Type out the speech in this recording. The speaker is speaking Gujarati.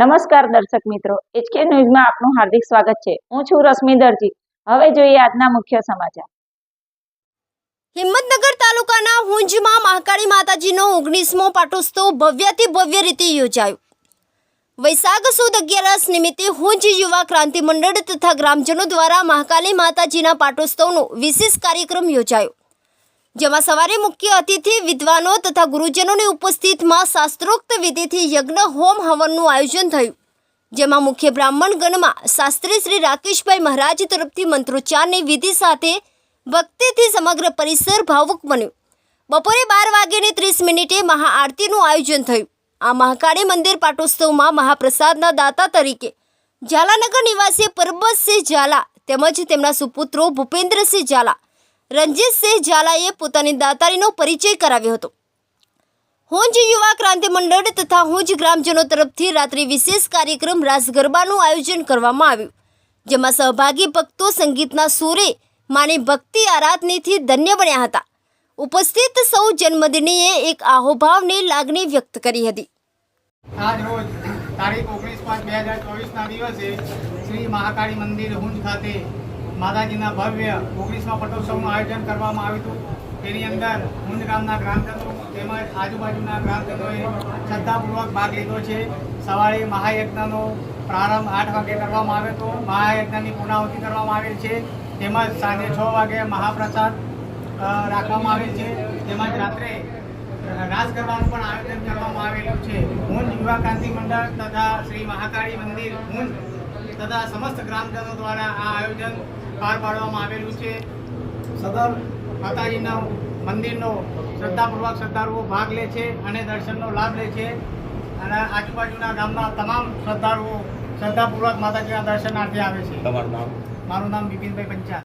નમસ્કાર દર્શક મિત્રો એચકે ન્યૂઝમાં આપનું હાર્દિક સ્વાગત છે. હું છું રશ્મિ દરજી. હવે જોઈએ આજના મુખ્ય સમાચાર. હિંમતનગર તાલુકાના હુંજમાં મહાકાળી માતાજીનો ઓગણીસમો પાટોત્સવ ભવ્યથી ભવ્ય રીતે યોજાયો. વૈશાખ સુદ અગિયારસ નિમિત્તે હુંજ યુવા ક્રાંતિ મંડળ તથા ગ્રામજનો દ્વારા મહાકાળી માતાજીના પાટોત્સવનો વિશેષ કાર્યક્રમ યોજાયો. જેમાં સવારે મુખ્ય અતિથિ વિદ્વાનો તથા ગુરુજનોની ઉપસ્થિતમાં શાસ્ત્રોક્ત વિધિથી યજ્ઞ હોમ હવનનું આયોજન થયું. જેમાં મુખ્ય બ્રાહ્મણ ગણમાં શાસ્ત્રી શ્રી રાકેશભાઈ મહારાજ તરફથી મંત્રોચ્ચારની વિધિ સાથે ભક્તિથી સમગ્ર પરિસર ભાવુક બન્યું. બપોરે બાર વાગ્યાની ત્રીસ મિનિટે મહાઆરતીનું આયોજન થયું. આ મહાકાળી મંદિર પાટોત્સવમાં મહાપ્રસાદના દાતા તરીકે ઝાલાનગર નિવાસી પરબતસિંહ ઝાલા તેમજ તેમના સુપુત્રો ભૂપેન્દ્રસિંહ ઝાલા રણજીતસિંહ ઝાલાએ પોતાની દાતારીનો પરિચય કરાવ્યો હતો. હુંજ યુવા ક્રાંતિ મંડળ તથા હુંજ ગ્રામજનો તરફથી રાત્રિ વિશેષ કાર્યક્રમ રાસ ગરબાનું આયોજન કરવામાં આવ્યું, જેમાં સહભાગી ભક્તો સંગીતના સુરે માની ભક્તિ આરાધનીથી ધન્ય બન્યા હતા. ઉપસ્થિત સૌ જન્મદિનીએ એક આહોભાવની લાગણી વ્યક્ત કરી હતી. તારીખ ઓગણીસ પાંચ બે હજાર ચોવીસના દિવસે શ્રી મહાકાળી મંદિર હુંજ ખાતે માતાજીના ભવ્ય ઓગણીસમા પટોત્સવનું આયોજન કરવામાં આવ્યું હતું. તેની અંદર હુંજ ગામના ગ્રામજનો તેમજ આજુબાજુના ગ્રામજનોએ શ્રદ્ધાપૂર્વક ભાગ લીધો છે. સવારે મહાયજ્ઞનો પ્રારંભ આઠ વાગે કરવામાં આવ્યો હતો. મહાયજ્ઞની પૂર્ણાહુતિ કરવામાં આવેલ છે. તેમજ સાંજે છ વાગે મહાપ્રસાદ રાખવામાં આવેલ છે. તેમજ રાત્રે રાસ કરવાનું પણ આયોજન કરવામાં આવેલું છે. હું યુવા ક્રાંતિ મંડળ તથા શ્રી મહાકાળી મંદિર હું તથા સમસ્ત ગ્રામજનો દ્વારા આ આયોજન પાર પાડવામાં આવેલું છે. સદર માતાજીના મંદિરનો શ્રદ્ધાપૂર્વક શ્રદ્ધાળુઓ ભાગ લે છે અને દર્શનનો લાભ લે છે. અને આજુબાજુના ગામના તમામ શ્રદ્ધાળુઓ શ્રદ્ધાપૂર્વક માતાજીના દર્શનાર્થે આવે છે. તમારું નામ? મારું નામ બિપિનભાઈ પંચાલ.